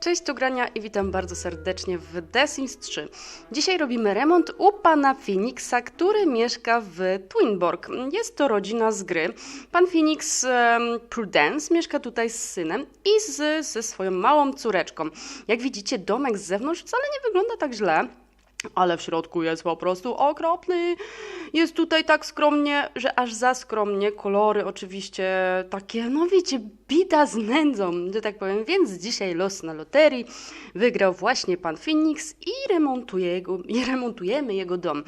Cześć, tu Grania i witam bardzo serdecznie w The Sims 3. Dzisiaj robimy remont u pana Phoenixa, który mieszka w Twinborg. Jest to rodzina z gry. Pan Phoenix em, Prudence mieszka tutaj z synem i z, ze swoją małą córeczką. Jak widzicie, domek z zewnątrz wcale nie wygląda tak źle. Ale w środku jest po prostu okropny. Jest tutaj tak skromnie, że aż za skromnie. Kolory oczywiście takie, no wiecie, bida z nędzą, że tak powiem. Więc dzisiaj los na loterii wygrał właśnie pan Phoenix i remontuje jego, i remontujemy jego dom.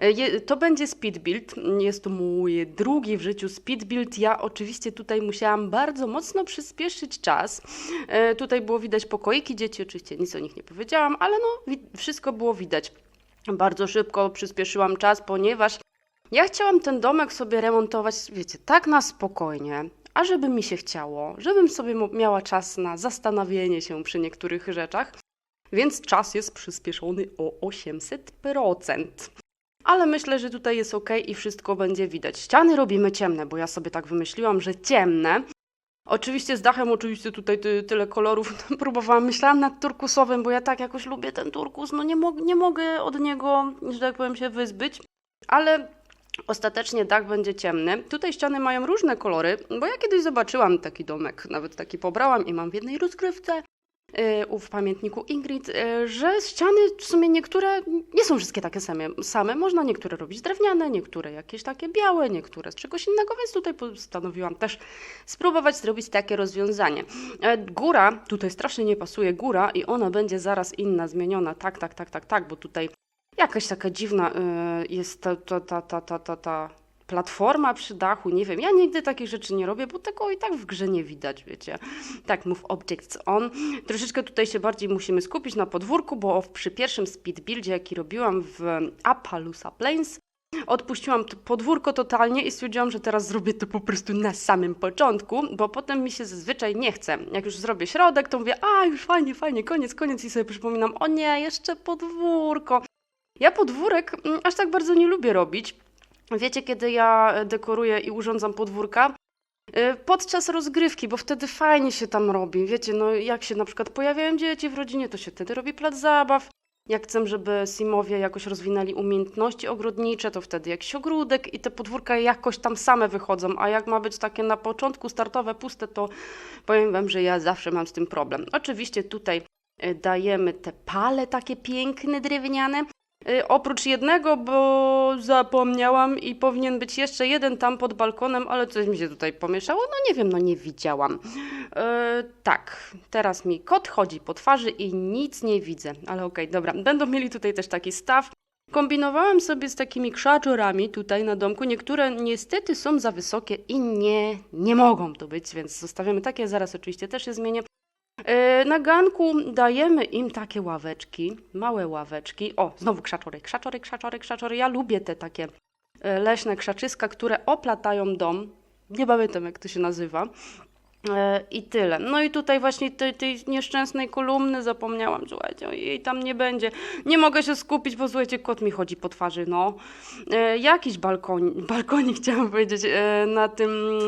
E, Je, to będzie speed build. Jest to mój drugi w życiu speed build. Ja oczywiście tutaj musiałam bardzo mocno przyspieszyć czas. E, Tutaj było widać pokoiki dzieci, oczywiście nic o nich nie powiedziałam, ale no wszystko było widać. Bardzo szybko przyspieszyłam czas, ponieważ ja chciałam ten domek sobie remontować, wiecie, tak na spokojnie, a żeby mi się chciało, żebym sobie mo- miała czas na zastanowienie się przy niektórych rzeczach, więc czas jest przyspieszony o 800%. Ale myślę, że tutaj jest ok i wszystko będzie widać. Ściany robimy ciemne, bo ja sobie tak wymyśliłam, że ciemne. Oczywiście z dachem, oczywiście tutaj ty, tyle kolorów próbowałam. Myślałam nad turkusowym, bo ja tak jakoś lubię ten turkus. No nie, mog, nie mogę od niego, że tak powiem, się wyzbyć. Ale ostatecznie dach będzie ciemny. Tutaj ściany mają różne kolory, bo ja kiedyś zobaczyłam taki domek, nawet taki pobrałam i mam w jednej rozgrywce yy, w pamiętniku Ingrid, yy, że ściany w sumie niektóre nie są wszystkie takie same. same. Można niektóre robić drewniane, niektóre jakieś takie białe, niektóre z czegoś innego, więc tutaj postanowiłam też spróbować zrobić takie rozwiązanie. E, Góra, tutaj strasznie nie pasuje góra i ona będzie zaraz inna, zmieniona. Tak, tak, tak, tak, tak, bo tutaj jakaś taka dziwna y, jest ta, ta, ta, ta, ta, ta, ta platforma przy dachu, nie wiem, ja nigdy takich rzeczy nie robię, bo tego i tak w grze nie widać, wiecie. Tak, move objects on. Troszeczkę tutaj się bardziej musimy skupić na podwórku, bo przy pierwszym speed jaki robiłam w Appaloosa Plains, Odpuściłam to podwórko totalnie i stwierdziłam, że teraz zrobię to po prostu na samym początku, bo potem mi się zazwyczaj nie chce. Jak już zrobię środek, to mówię, a już fajnie, fajnie, koniec, koniec i sobie przypominam, o nie, jeszcze podwórko. Ja podwórek mm, aż tak bardzo nie lubię robić. Wiecie, kiedy ja dekoruję i urządzam podwórka? Y, Podczas rozgrywki, bo wtedy fajnie się tam robi. Wiecie, no jak się na przykład pojawiają dzieci w rodzinie, to się wtedy robi plac zabaw. Jak chcę, żeby Simowie jakoś rozwinęli umiejętności ogrodnicze, to wtedy jakiś ogródek i te podwórka jakoś tam same wychodzą, a jak ma być takie na początku startowe, puste, to powiem Wam, że ja zawsze mam z tym problem. Oczywiście tutaj y, dajemy te pale takie piękne, drewniane. Y, Oprócz jednego, bo zapomniałam i powinien być jeszcze jeden tam pod balkonem, ale coś mi się tutaj pomieszało. No nie wiem, no nie widziałam. E, tak, teraz mi kot chodzi po twarzy i nic nie widzę. Ale okej, dobra. Będą mieli tutaj też taki staw. Kombinowałam sobie z takimi krzaczorami tutaj na domku. Niektóre niestety są za wysokie i nie, nie mogą to być, więc zostawiamy takie. Zaraz oczywiście też je zmienię. E, Na ganku dajemy im takie ławeczki, małe ławeczki. O, znowu krzaczory, krzaczory, krzaczory, krzaczory. Ja lubię te takie e, leśne krzaczyska, które oplatają dom. Nie pamiętam, jak to się nazywa. E, I tyle. No i tutaj właśnie tej, tej nieszczęsnej kolumny zapomniałam, słuchajcie, jej tam nie będzie. Nie mogę się skupić, bo słuchajcie, kot mi chodzi po twarzy, no. Jakiś balkon, balkonik chciałam powiedzieć, na tym,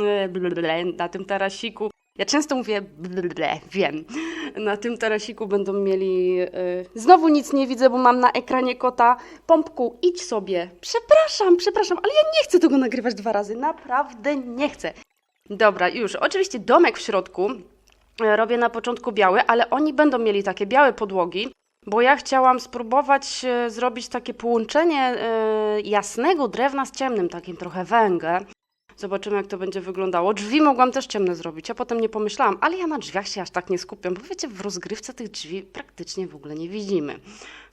na tym tarasiku. Ja często mówię, blablabla, wiem. Na tym tarasiku będą mieli. e, znowu nic nie widzę, bo mam na ekranie kota. Pompku, idź sobie. Przepraszam, przepraszam, ale ja nie chcę tego nagrywać dwa razy. Naprawdę nie chcę. Dobra, już. Oczywiście domek w środku e, robię na początku biały, ale oni będą mieli takie białe podłogi, bo ja chciałam spróbować e, zrobić takie połączenie e, jasnego drewna z ciemnym, takim trochę węgę. Zobaczymy, jak to będzie wyglądało. Drzwi mogłam też ciemne zrobić, a potem nie pomyślałam, ale ja na drzwiach się aż tak nie skupiam, bo wiecie, w rozgrywce tych drzwi praktycznie w ogóle nie widzimy.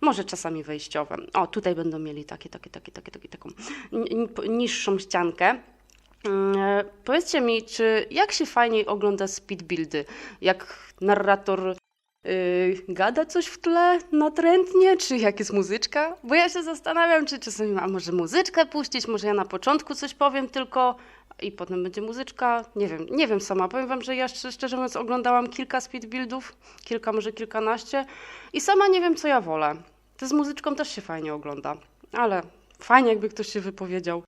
Może czasami wejściowe. O, tutaj będą mieli takie, takie, takie, takie, takie taką ni- ni- niższą ściankę. Mm, e, Powiedzcie mi, czy jak się fajniej ogląda speed buildy? Jak narrator gada coś w tle natrętnie, czy jak jest muzyczka? Bo ja się zastanawiam, czy czasami a może muzyczkę puścić, może ja na początku coś powiem tylko i potem będzie muzyczka. Nie wiem, nie wiem sama. Powiem wam, że ja szczerze, mówiąc oglądałam kilka speed buildów, kilka, może kilkanaście i sama nie wiem, co ja wolę. To z muzyczką też się fajnie ogląda, ale Fajnie, jakby ktoś się wypowiedział.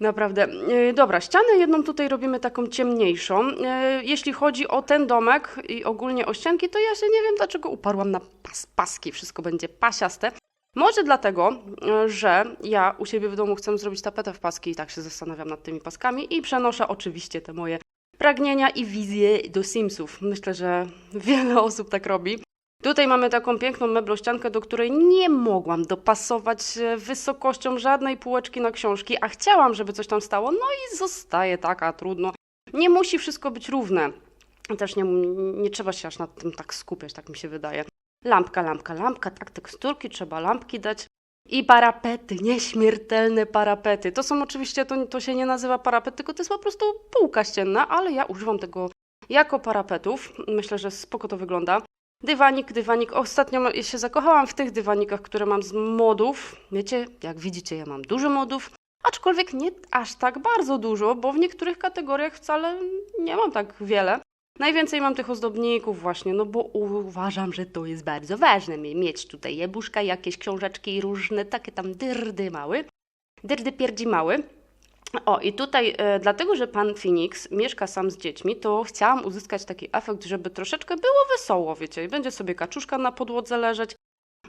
Naprawdę. E, Dobra, ścianę jedną tutaj robimy taką ciemniejszą. E, Jeśli chodzi o ten domek i ogólnie o ścianki, to ja się nie wiem dlaczego uparłam na pas, paski. Wszystko będzie pasiaste. Może dlatego, e, że ja u siebie w domu chcę zrobić tapetę w paski i tak się zastanawiam nad tymi paskami i przenoszę oczywiście te moje pragnienia i wizje do Simsów. Myślę, że wiele osób tak robi. Tutaj mamy taką piękną meblościankę, do której nie mogłam dopasować e, wysokością żadnej półeczki na książki, a chciałam, żeby coś tam stało, no i zostaje taka, trudno. Nie musi wszystko być równe. Też nie, nie trzeba się aż nad tym tak skupiać, tak mi się wydaje. Lampka, lampka, lampka, tak teksturki, trzeba lampki dać. I parapety, nieśmiertelne parapety. To są oczywiście, to, to się nie nazywa parapet, tylko to jest po prostu półka ścienna, ale ja używam tego jako parapetów. Myślę, że spoko to wygląda. Dywanik, dywanik. Ostatnio się zakochałam w tych dywanikach, które mam z modów. Wiecie, jak widzicie, ja mam dużo modów, aczkolwiek nie aż tak bardzo dużo, bo w niektórych kategoriach wcale nie mam tak wiele. Najwięcej mam tych ozdobników właśnie, no bo uważam, że to jest bardzo ważne, mieć tutaj jebuszka, jakieś książeczki różne, takie tam dyrdy mały, dyrdy pierdzi mały. O, i tutaj, e, dlatego że pan Phoenix mieszka sam z dziećmi, to chciałam uzyskać taki efekt, żeby troszeczkę było wesoło, wiecie, i będzie sobie kaczuszka na podłodze leżeć.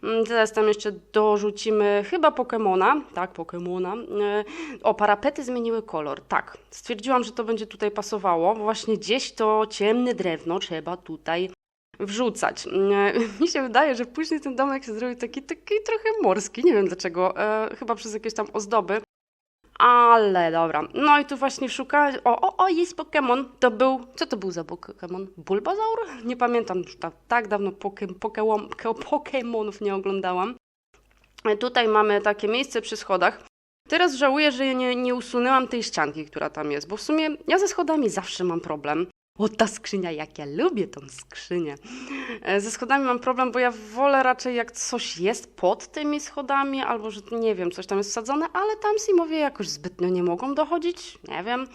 Mm, Teraz tam jeszcze dorzucimy chyba Pokemona, tak, Pokemona. E, O, parapety zmieniły kolor, tak. Stwierdziłam, że to będzie tutaj pasowało, bo właśnie gdzieś to ciemne drewno trzeba tutaj wrzucać. E, Mi się wydaje, że później ten domek się zrobi taki, taki trochę morski, nie wiem dlaczego, e, chyba przez jakieś tam ozdoby. Ale dobra. No i tu właśnie szukałam. O, o, o, jest Pokémon. To był. Co to był za Pokémon? Bulbazaur? Nie pamiętam już tak, tak dawno Pokémonów nie oglądałam. E, Tutaj mamy takie miejsce przy schodach. Teraz żałuję, że nie, nie usunęłam tej ścianki, która tam jest, bo w sumie ja ze schodami zawsze mam problem. O, ta skrzynia, jak ja lubię tą skrzynię. E, Ze schodami mam problem, bo ja wolę raczej jak coś jest pod tymi schodami, albo że nie wiem, coś tam jest wsadzone, ale tam Simowie jakoś zbytnio nie mogą dochodzić, nie wiem.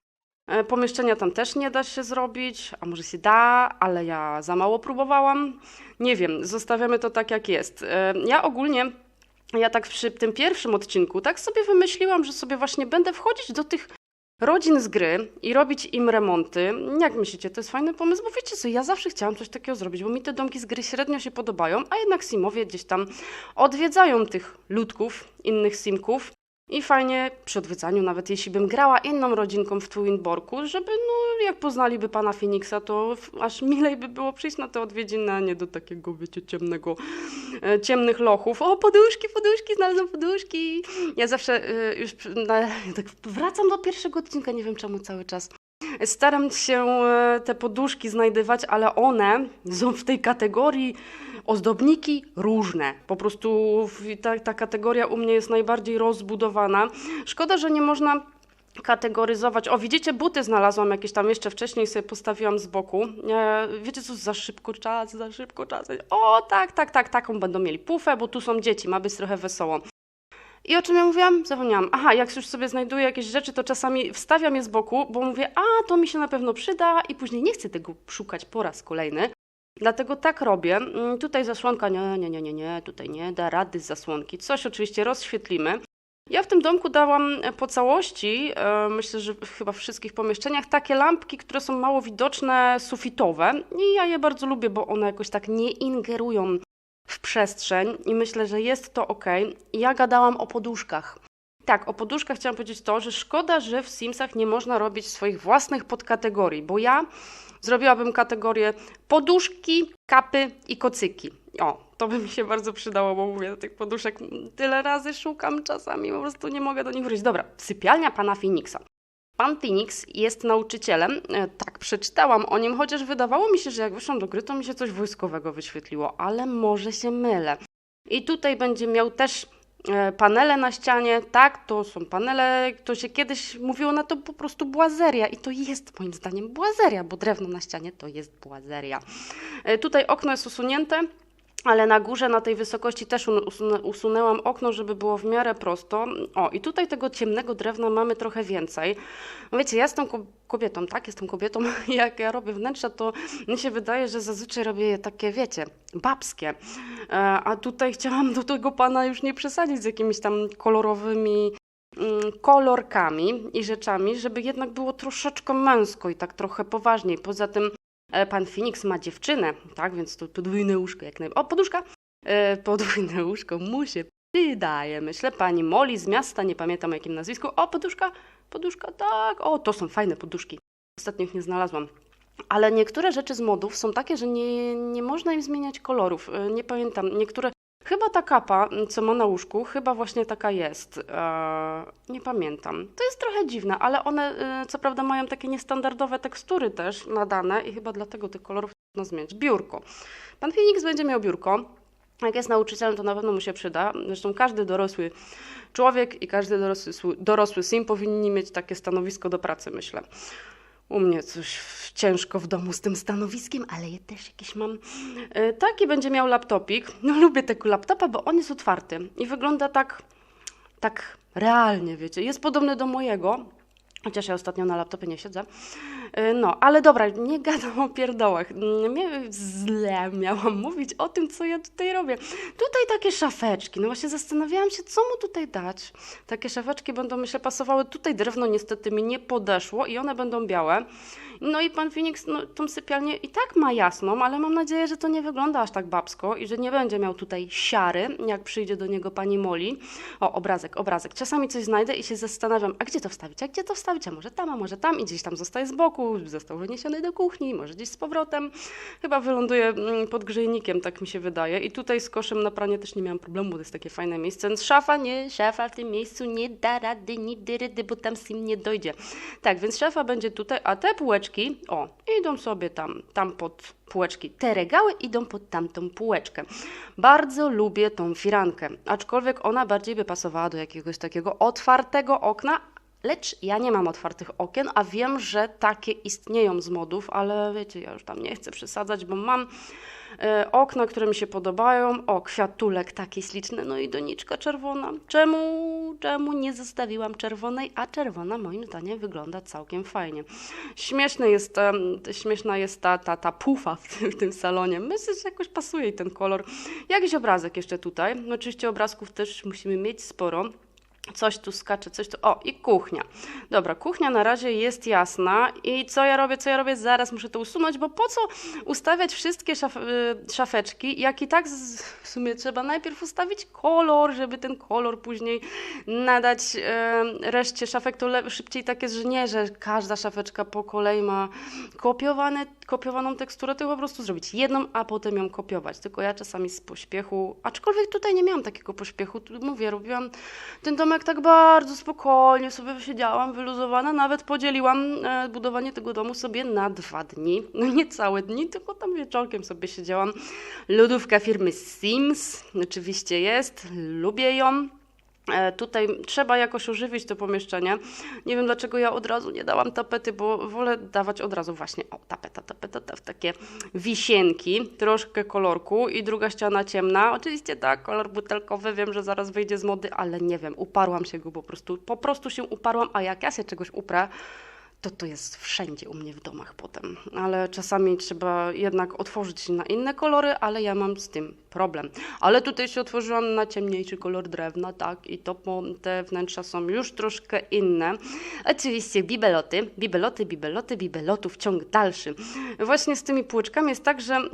E, Pomieszczenia tam też nie da się zrobić, a może się da, ale ja za mało próbowałam. Nie wiem, zostawiamy to tak jak jest. E, Ja ogólnie, ja tak przy tym pierwszym odcinku, tak sobie wymyśliłam, że sobie właśnie będę wchodzić do tych rodzin z gry i robić im remonty. Jak myślicie, to jest fajny pomysł? Bo wiecie co, ja zawsze chciałam coś takiego zrobić, bo mi te domki z gry średnio się podobają, a jednak Simowie gdzieś tam odwiedzają tych ludków, innych Simków. I fajnie przy odwiedzaniu, nawet jeśli bym grała inną rodzinką w Twinborku, żeby, no, jak poznaliby pana Phoenixa, to aż milej by było przyjść na te odwiedziny, a nie do takiego, wiecie, ciemnego, e, ciemnych lochów. O, poduszki, poduszki, znalazłam poduszki. Ja zawsze e, już na, tak wracam do pierwszego odcinka, nie wiem czemu cały czas. Staram się e, te poduszki znajdywać, ale one są w tej kategorii ozdobniki różne. Po prostu ta, ta kategoria u mnie jest najbardziej rozbudowana. Szkoda, że nie można kategoryzować. O, widzicie, buty znalazłam jakieś tam jeszcze wcześniej, sobie postawiłam z boku. E, wiecie co, za szybko czas, za szybko czas. O, tak, tak, tak, taką będą mieli pufę, bo tu są dzieci, ma być trochę wesoło. I o czym ja mówiłam? Zapomniałam. Aha, jak już sobie znajduję jakieś rzeczy, to czasami wstawiam je z boku, bo mówię, a to mi się na pewno przyda i później nie chcę tego szukać po raz kolejny. Dlatego tak robię. Mm, Tutaj zasłonka, nie, nie, nie, nie, nie, tutaj nie, da rady z zasłonki. Coś oczywiście rozświetlimy. Ja w tym domku dałam e, po całości, e, myślę, że chyba w wszystkich pomieszczeniach, takie lampki, które są mało widoczne, sufitowe. I ja je bardzo lubię, bo one jakoś tak nie ingerują w przestrzeń i myślę, że jest to ok. Ja gadałam o poduszkach. Tak, o poduszkach chciałam powiedzieć to, że szkoda, że w Simsach nie można robić swoich własnych podkategorii, bo ja zrobiłabym kategorię poduszki, kapy i kocyki. O, to by mi się bardzo przydało, bo mówię, tych poduszek tyle razy szukam czasami, po prostu nie mogę do nich wrócić. Dobra, sypialnia pana Phoenixa. Pan Phoenix jest nauczycielem, e, tak przeczytałam o nim, chociaż wydawało mi się, że jak wyszłam do gry, to mi się coś wojskowego wyświetliło, ale może się mylę. I tutaj będzie miał też panele na ścianie, tak, to są panele, to się kiedyś mówiło na to po prostu błazeria i to jest moim zdaniem błazeria, bo drewno na ścianie to jest błazeria. E, Tutaj okno jest usunięte, ale na górze, na tej wysokości też usunę, usunęłam okno, żeby było w miarę prosto. O, i tutaj tego ciemnego drewna mamy trochę więcej. Wiecie, ja jestem kobietą, tak? Jestem kobietą. Jak ja robię wnętrza, to mi się wydaje, że zazwyczaj robię je takie, wiecie, babskie. E, a tutaj chciałam do tego pana już nie przesadzić z jakimiś tam kolorowymi mm, kolorkami i rzeczami, żeby jednak było troszeczkę męsko i tak trochę poważniej. Poza tym pan Phoenix ma dziewczynę, tak, więc to podwójne łóżko jak najbardziej. O, poduszka! E, podwójne łóżko mu się przydaje. Myślę, pani Molly z miasta, nie pamiętam o jakim nazwisku. O, poduszka, poduszka, tak. O, to są fajne poduszki. Ostatnio ich nie znalazłam. Ale niektóre rzeczy z modów są takie, że nie, nie można im zmieniać kolorów. E, nie pamiętam. Niektóre Chyba ta kapa, co ma na łóżku, chyba właśnie taka jest. Eee, nie pamiętam. To jest trochę dziwne, ale one e, co prawda mają takie niestandardowe tekstury też nadane i chyba dlatego tych kolorów trudno zmienić. Biurko. Pan Phoenix będzie miał biurko. Jak jest nauczycielem, to na pewno mu się przyda. Zresztą każdy dorosły człowiek i każdy dorosły, dorosły sim powinni mieć takie stanowisko do pracy, myślę. U mnie coś ciężko w domu z tym stanowiskiem, ale ja też jakieś mam. E, taki będzie miał laptopik. No lubię tego laptopa, bo on jest otwarty i wygląda tak, tak realnie, wiecie. Jest podobny do mojego, Chociaż ja ostatnio na laptopie nie siedzę. E, no, ale dobra, nie gadam o pierdołach. Mnie źle miałam mówić o tym, co ja tutaj robię. Tutaj takie szafeczki. No właśnie zastanawiałam się, co mu tutaj dać. Takie szafeczki będą, myślę, pasowały. Tutaj drewno niestety mi nie podeszło i one będą białe. No i pan Phoenix no, tą sypialnię i tak ma jasną, ale mam nadzieję, że to nie wygląda aż tak babsko i że nie będzie miał tutaj siary, jak przyjdzie do niego pani Moli. O, obrazek, obrazek. Czasami coś znajdę i się zastanawiam, a gdzie to wstawić, a gdzie to wstawić, a może tam, a może tam i gdzieś tam zostaje z boku, został wyniesiony do kuchni, może gdzieś z powrotem. Chyba wyląduje mm, pod grzejnikiem, tak mi się wydaje. I tutaj z koszem na pranie też nie miałam problemu, to jest takie fajne miejsce. Szafa, nie, szafa w tym miejscu nie da rady, nigdy rydy, bo tam sim nie dojdzie. Tak, więc szafa będzie tutaj, a te półeczki, o, idą sobie tam, tam pod półeczki. Te regały idą pod tamtą półeczkę. Bardzo lubię tą firankę, aczkolwiek ona bardziej by pasowała do jakiegoś takiego otwartego okna, Lecz ja nie mam otwartych okien, a wiem, że takie istnieją z modów, ale wiecie, ja już tam nie chcę przesadzać, bo mam E, okna, które mi się podobają. O, kwiatulek taki śliczny, no i doniczka czerwona. Czemu, czemu nie zostawiłam czerwonej, a czerwona moim zdaniem wygląda całkiem fajnie. Śmieszny jest, śmieszna jest ta, ta, ta pufa w tym, w tym salonie. Myślę, że jakoś pasuje ten kolor. Jakiś obrazek jeszcze tutaj. Oczywiście obrazków też musimy mieć sporo. Coś tu skacze, coś tu. O, i kuchnia. Dobra, kuchnia na razie jest jasna. I co ja robię, co ja robię? Zaraz muszę to usunąć, bo po co ustawiać wszystkie szaf y, szafeczki, jak i tak z, w sumie trzeba najpierw ustawić kolor, żeby ten kolor później nadać e, reszcie szafek. To szybciej tak jest, że nie, że każda szafeczka po kolei ma kopiowane, kopiowaną teksturę, tylko po prostu zrobić jedną, a potem ją kopiować. Tylko ja czasami z pośpiechu, aczkolwiek tutaj nie miałam takiego pośpiechu, mówię, robiłam ten domek tak bardzo spokojnie sobie siedziałam, wyluzowana, nawet podzieliłam e, budowanie tego domu sobie na dwa dni. No nie całe dni, tylko tam wieczorkiem sobie siedziałam. Lodówka firmy Sims, oczywiście jest, lubię ją. E, tutaj trzeba jakoś ożywić to pomieszczenie. Nie wiem dlaczego ja od razu nie dałam tapety, bo wolę dawać od razu właśnie, o tapeta, tapeta, w takie wisienki, troszkę kolorku i druga ściana ciemna. Oczywiście tak, kolor butelkowy, wiem, że zaraz wyjdzie z mody, ale nie wiem, uparłam się go po prostu, po prostu się uparłam, a jak ja się czegoś uprę, to to jest wszędzie u mnie w domach potem. Ale czasami trzeba jednak otworzyć się na inne kolory, ale ja mam z tym problem. Ale tutaj się otworzyłam na ciemniejszy kolor drewna, tak, i to te wnętrza są już troszkę inne. Oczywiście bibeloty, bibeloty, bibeloty, bibelotów, ciąg dalszy. Właśnie z tymi półeczkami jest tak, że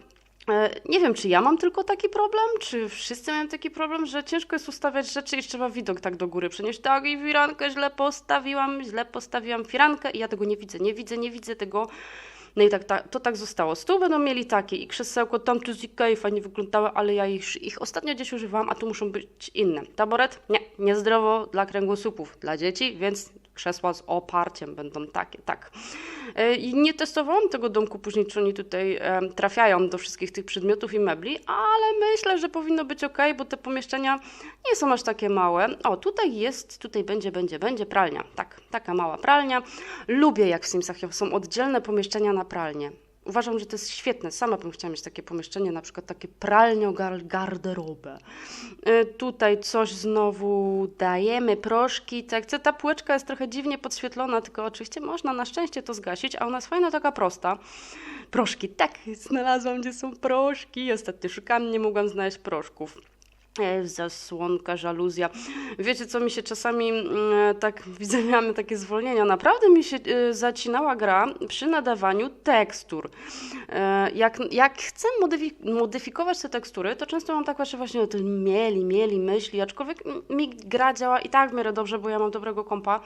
nie wiem, czy ja mam tylko taki problem, czy wszyscy mają taki problem, że ciężko jest ustawiać rzeczy i trzeba widok tak do góry przenieść. Tak, i firankę źle postawiłam, źle postawiłam firankę i ja tego nie widzę, nie widzę, nie widzę tego. No i tak, tak to tak zostało. Stół będą mieli takie i krzesełko tam tu z Ikei fajnie wyglądały, ale ja ich, ich ostatnio gdzieś używałam, a tu muszą być inne. Taboret? Nie, niezdrowo dla kręgosłupów, dla dzieci, więc krzesła z oparciem będą takie, tak. E, I nie testowałam tego domku później, czy oni tutaj trafiają do wszystkich tych przedmiotów i mebli, ale myślę, że powinno być ok, bo te pomieszczenia nie są aż takie małe. O, tutaj jest, tutaj będzie, będzie, będzie pralnia. Tak, taka mała pralnia. Lubię, jak w Simsach są oddzielne pomieszczenia na pralnię uważam, że to jest świetne. Sama bym chciała mieć takie pomieszczenie, na przykład takie pralnio garderobę. Y, tutaj coś znowu dajemy, proszki. Tak, ta półeczka jest trochę dziwnie podświetlona, tylko oczywiście można na szczęście to zgasić, a ona jest fajna, taka prosta. Proszki, tak, znalazłam, gdzie są proszki. Ostatnio szukałam, nie mogłam znaleźć proszków. E, zasłonka, żaluzja. Wiecie, co mi się czasami mm, tak widzę, miałam takie zwolnienia. Naprawdę mi się e, zacinała gra przy nadawaniu tekstur. E, jak, jak chcę modyfikować te tekstury, to często mam tak właśnie tym mieli, mieli myśli, aczkolwiek mi gra działa i tak w miarę dobrze, bo ja mam dobrego kompa.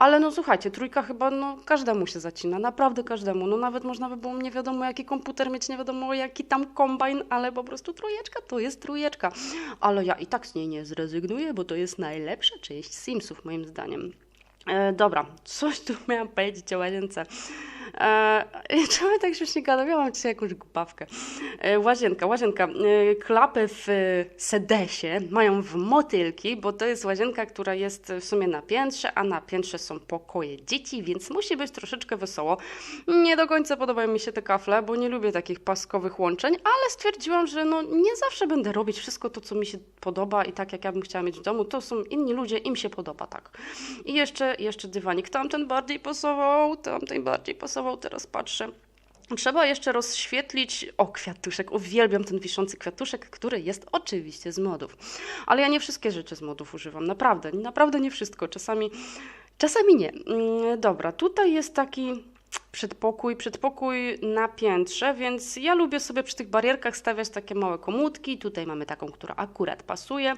Ale no słuchajcie, trójka chyba no, każdemu się zacina, naprawdę każdemu. No nawet można by było nie wiadomo jaki komputer mieć, nie wiadomo jaki tam kombajn, ale po prostu trójeczka to jest trójeczka. Ale ja i tak z niej nie zrezygnuję, bo to jest najlepsza część Simsów moim zdaniem. E, dobra, coś tu miałam powiedzieć o łazience. E, czemu tak śmiesznie gadam? Ja mam dzisiaj jakąś głupawkę. E, łazienka, łazienka. E, klapy w sedesie mają w motylki, bo to jest łazienka, która jest w sumie na piętrze, a na piętrze są pokoje dzieci, więc musi być troszeczkę wesoło. Nie do końca podobają mi się te kafle, bo nie lubię takich paskowych łączeń, ale stwierdziłam, że no nie zawsze będę robić wszystko to, co mi się podoba i tak, jak ja bym chciała mieć w domu. To są inni ludzie, im się podoba tak. I jeszcze, jeszcze dywanik. Tamten bardziej pasował, tamten bardziej pasował teraz patrzę. Trzeba jeszcze rozświetlić. O, kwiatuszek. Uwielbiam ten wiszący kwiatuszek, który jest oczywiście z modów. Ale ja nie wszystkie rzeczy z modów używam. Naprawdę, naprawdę nie wszystko. Czasami, czasami nie. Mm, dobra, tutaj jest taki przedpokój, przedpokój na piętrze, więc ja lubię sobie przy tych barierkach stawiać takie małe komutki. Tutaj mamy taką, która akurat pasuje.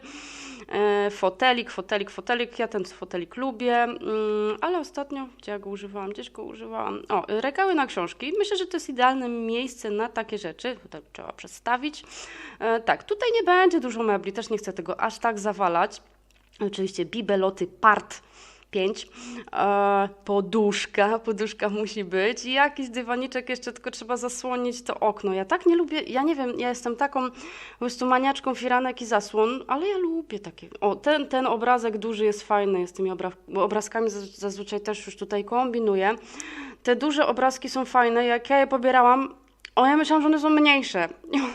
E, fotelik, fotelik, fotelik. Ja ten fotelik lubię, mm, ale ostatnio, gdzie ja go używałam? Gdzieś go używałam. O, regały na książki. Myślę, że to jest idealne miejsce na takie rzeczy. Tutaj trzeba przedstawić. E, tak, tutaj nie będzie dużo mebli, też nie chcę tego aż tak zawalać. Oczywiście bibeloty part 5. E, poduszka, poduszka musi być. I jakiś dywaniczek jeszcze, tylko trzeba zasłonić to okno. Ja tak nie lubię, ja nie wiem, ja jestem taką po prostu maniaczką firanek i zasłon, ale ja lubię takie. O, ten, ten obrazek duży jest fajny, z tymi obrazkami zazwyczaj też już tutaj kombinuję. Te duże obrazki są fajne, jak ja je pobierałam, o, ja myślałam, że one są mniejsze.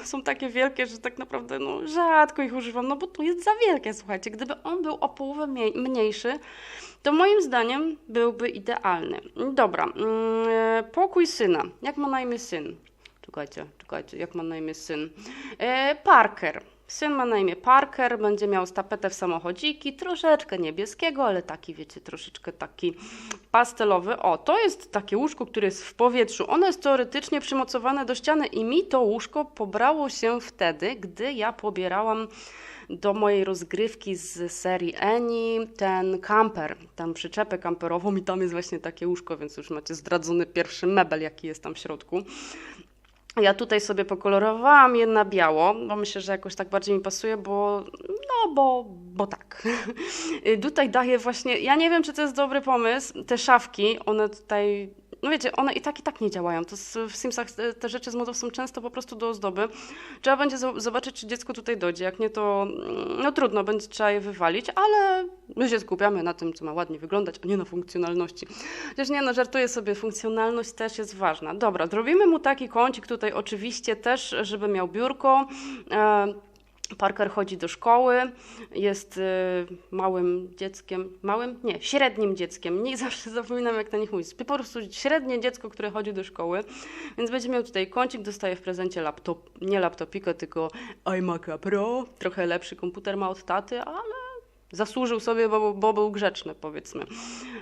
Są takie wielkie, że tak naprawdę no, rzadko ich używam, no bo to jest za wielkie, słuchajcie. Gdyby on był o połowę mniejszy, to moim zdaniem byłby idealny. Dobra, mm, pokój syna. Jak ma na imię syn? Czekajcie, czekajcie, jak ma na imię syn? E, Parker. Syn ma na imię Parker, będzie miał stapetę w samochodziki, troszeczkę niebieskiego, ale taki, wiecie, troszeczkę taki pastelowy. O, to jest takie łóżko, które jest w powietrzu. Ono jest teoretycznie przymocowane do ściany i mi to łóżko pobrało się wtedy, gdy ja pobierałam do mojej rozgrywki z serii Eni ten kamper, tam przyczepę kamperową i tam jest właśnie takie łóżko, więc już macie zdradzony pierwszy mebel, jaki jest tam w środku. Ja tutaj sobie pokolorowałam je na biało, bo myślę, że jakoś tak bardziej mi pasuje, bo no bo, bo tak. tutaj daję właśnie, ja nie wiem, czy to jest dobry pomysł, te szafki, one tutaj no wiecie, one i tak i tak nie działają. To w Simsach te rzeczy z modów są często po prostu do ozdoby. Trzeba będzie zobaczyć, czy dziecko tutaj dojdzie. Jak nie, to mm, no trudno, będzie trzeba je wywalić, ale my się skupiamy na tym, co ma ładnie wyglądać, a nie na funkcjonalności. Chociaż nie, no żartuję sobie, funkcjonalność też jest ważna. Dobra, zrobimy mu taki kącik tutaj oczywiście też, żeby miał biurko. E, Parker chodzi do szkoły, jest y, małym dzieckiem, małym? Nie, średnim dzieckiem. Nie zawsze zapominam, jak na nich mówić. Po prostu średnie dziecko, które chodzi do szkoły, więc będzie miał tutaj kącik, dostaje w prezencie laptop, nie laptopika, tylko iMac'a Pro. Trochę lepszy komputer ma od taty, ale Zasłużył sobie, bo, bo był grzeczny, powiedzmy.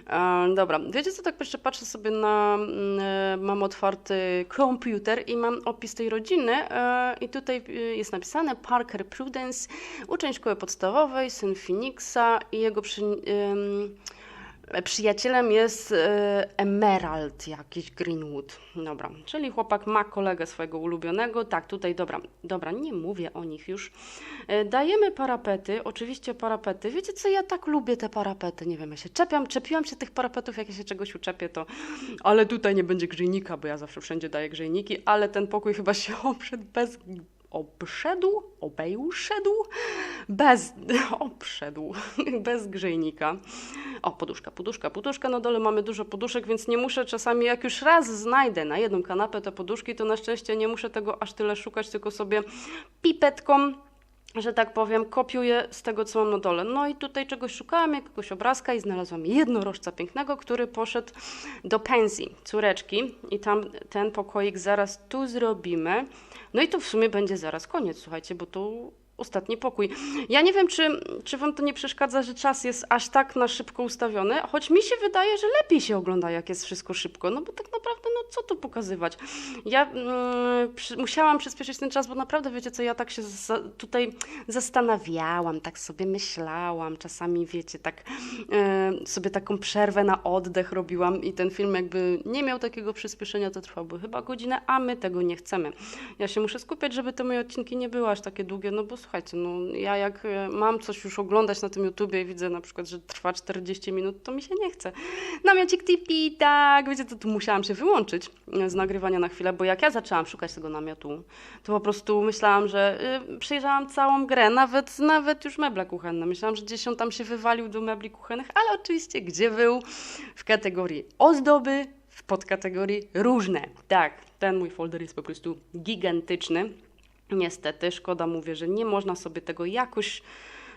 E, dobra, wiecie co, tak jeszcze patrzę sobie na, e, mam otwarty komputer i mam opis tej rodziny e, i tutaj e, jest napisane Parker Prudence, uczeń szkoły podstawowej, syn Phoenixa i jego przy, Przyjacielem jest e, Emerald, jakiś Greenwood. Dobra, czyli chłopak ma kolegę swojego ulubionego. Tak, tutaj, dobra, dobra, nie mówię o nich już. E, dajemy parapety, oczywiście parapety. Wiecie co, ja tak lubię te parapety, nie wiem, ja się czepiam, czepiłam się tych parapetów, jak ja się czegoś uczepię, to... Ale tutaj nie będzie grzejnika, bo ja zawsze wszędzie daję grzejniki, ale ten pokój chyba się oprzedł bez obszedł, obejszedł, bez, obszedł, bez grzejnika. O, poduszka, poduszka, poduszka. Na dole mamy dużo poduszek, więc nie muszę czasami, jak już raz znajdę na jedną kanapę te poduszki, to na szczęście nie muszę tego aż tyle szukać, tylko sobie pipetką że tak powiem, kopiuję z tego, co mam na dole. No i tutaj czegoś szukałam, jakiegoś obrazka i znalazłam jednorożca pięknego, który poszedł do pensji córeczki i tam ten pokoik zaraz tu zrobimy. No i to w sumie będzie zaraz koniec, słuchajcie, bo tu ostatni pokój. Ja nie wiem, czy, czy Wam to nie przeszkadza, że czas jest aż tak na szybko ustawiony, choć mi się wydaje, że lepiej się ogląda, jak jest wszystko szybko, no bo tak naprawdę, no co tu pokazywać? Ja mm, przy, musiałam przyspieszyć ten czas, bo naprawdę, wiecie co, ja tak się za, tutaj zastanawiałam, tak sobie myślałam, czasami, wiecie, tak e, sobie taką przerwę na oddech robiłam i ten film jakby nie miał takiego przyspieszenia, to trwałby chyba godzinę, a my tego nie chcemy. Ja się muszę skupiać, żeby te moje odcinki nie były aż takie długie, no bo słuchajcie, no ja jak e, mam coś już oglądać na tym YouTubie i widzę na przykład, że trwa 40 minut, to mi się nie chce. Namiocik tipi, tak, wiecie, to tu musiałam się wyłączyć e, z nagrywania na chwilę, bo jak ja zaczęłam szukać tego namiotu, to po prostu myślałam, że y, przejrzałam całą grę, nawet, nawet już meble kuchenne. Myślałam, że gdzieś on tam się wywalił do mebli kuchennych, ale oczywiście gdzie był? W kategorii ozdoby, w podkategorii różne. Tak, ten mój folder jest po prostu gigantyczny. Niestety, szkoda mówię, że nie można sobie tego jakoś,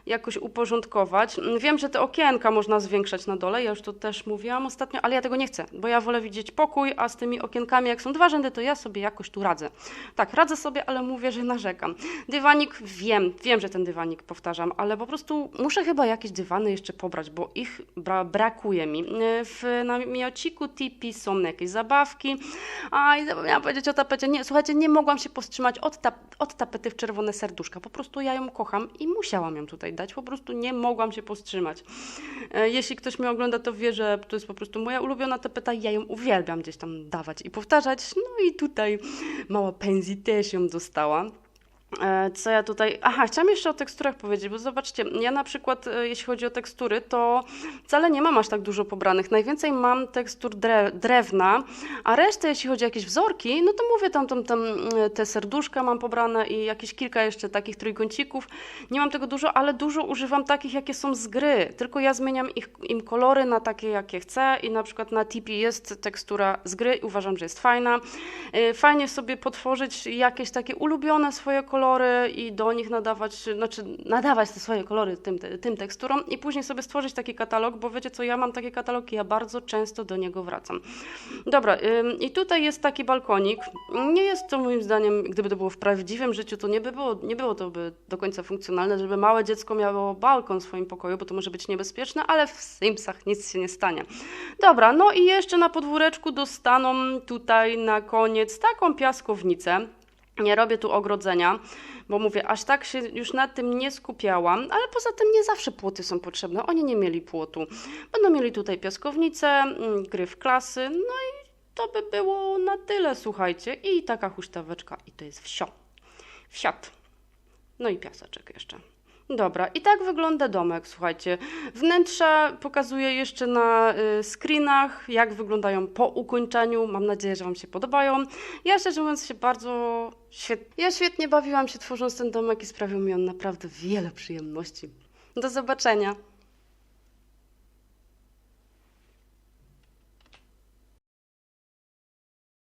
jakoś uporządkować. Wiem, że te okienka można zwiększać na dole, ja już to też mówiłam ostatnio, ale ja tego nie chcę, bo ja wolę widzieć pokój, a z tymi okienkami, jak są dwa rzędy, to ja sobie jakoś tu radzę. Tak, radzę sobie, ale mówię, że narzekam. Dywanik, wiem, wiem, że ten dywanik powtarzam, ale po prostu muszę chyba jakieś dywany jeszcze pobrać, bo ich bra brakuje mi. W namiociku tipi są jakieś zabawki, a i zapomniałam powiedzieć o tapecie. Nie, słuchajcie, nie mogłam się powstrzymać od, tap od tapety w czerwone serduszka. Po prostu ja ją kocham i musiałam ją tutaj dać. Po prostu nie mogłam się powstrzymać. E, Jeśli ktoś mnie ogląda, to wie, że to jest po prostu moja ulubiona tapeta i ja ją uwielbiam gdzieś tam dawać i powtarzać. No i tutaj mała Penzi też ją dostała. E, Co ja tutaj. Aha, chciałam jeszcze o teksturach powiedzieć, bo zobaczcie, ja na przykład, e, jeśli chodzi o tekstury, to wcale nie mam aż tak dużo pobranych. Najwięcej mam tekstur dre, drewna, a resztę, jeśli chodzi o jakieś wzorki, no to mówię, tam, tam, tam e, te serduszka mam pobrane i jakieś kilka jeszcze takich trójkącików. Nie mam tego dużo, ale dużo używam takich, jakie są z gry. Tylko ja zmieniam ich, im kolory na takie, jakie chcę i na przykład na Tipi jest tekstura z gry i uważam, że jest fajna. Fajnie sobie potworzyć jakieś takie ulubione swoje kolory i do nich nadawać, znaczy nadawać te swoje kolory tym, tym teksturom i później sobie stworzyć taki katalog, bo wiecie co, ja mam taki katalog i ja bardzo często do niego wracam. Dobra, i tutaj jest taki balkonik. Nie jest to moim zdaniem, gdyby to było w prawdziwym życiu, to nie by było, nie było to by do końca funkcjonalne, żeby małe dziecko miało balkon w swoim pokoju, bo to może być niebezpieczne, ale w Simsach nic się nie stanie. Dobra, no i jeszcze na podwóreczku dostaną tutaj na koniec taką piaskownicę. Nie robię tu ogrodzenia, bo mówię, aż tak się już nad tym nie skupiałam, ale poza tym nie zawsze płoty są potrzebne. Oni nie mieli płotu. Będą mieli tutaj piaskownicę, mm, gryf klasy, no i to by było na tyle, słuchajcie. I taka huśtaweczka, i to jest wsio. Wsiad. No i piaseczek jeszcze. Dobra, i tak wygląda domek, słuchajcie. Wnętrza pokazuję jeszcze na y, screenach, jak wyglądają po ukończeniu. Mam nadzieję, że Wam się podobają. Ja szczerze mówiąc się bardzo świetnie, ja świetnie bawiłam się tworząc ten domek i sprawił mi on naprawdę wiele przyjemności. Do zobaczenia.